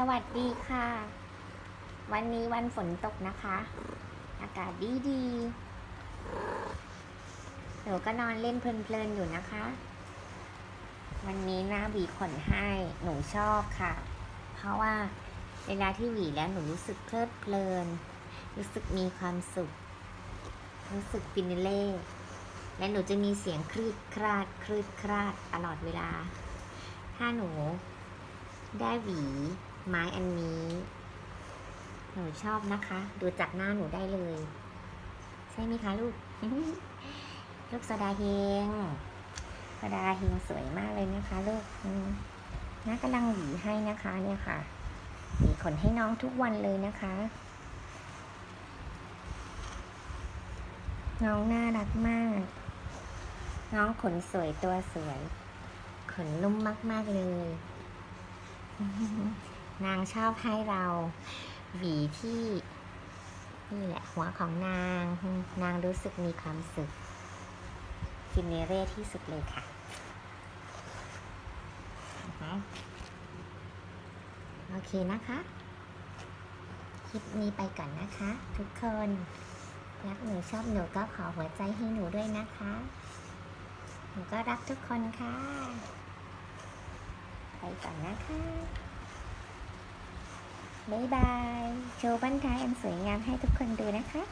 สวัสดีค่ะ วันนี้วันฝนตกนะคะ อากาศดีดีหนูก็นอนเล่นเพลินๆอยู่นะคะ วันนี้นะหวีขนให้หนูชอบค่ะ เพราะว่าเวลาที่หวีแล้วหนูรู้สึกเพลิดเพลิน รู้สึกมีความสุข รู้สึกฟินเล่ และหนูจะมีเสียงคลืดคลาดคลืดคลาดตลอดเวลา ถ้าหนูได้หวี ไม้อันนี้ หนูชอบนะคะ ดูจากหน้าหนูได้เลย ใช่ไหมคะลูก ลูกสดาเฮงสดาเฮงสวยมากเลยนะคะลูกน้ากำลังหวีให้นะคะเนี่ยค่ะหวีขนให้น้องทุกวันเลยนะคะ น้องน่ารักมาก น้องขนสวยตัวสวย ขนนุ่มมาก ๆ เลย นางชอบให้เราหวีที่นี่แหละหัวของนาง นางรู้สึกมีความสุขฟินเนเร่ที่สุดเลยค่ะอือฮึโอเคนะคะ คลิปนี้ไปก่อนนะคะ ทุกคน รักหนูชอบหนูก็ขอหัวใจให้หนูด้วยนะคะ หนูก็รักทุกคนค่ะ ไปก่อนนะคะ บ๊ายบาย โชว์บั้นท้ายอันสวยงามให้ทุกคนดูนะคะ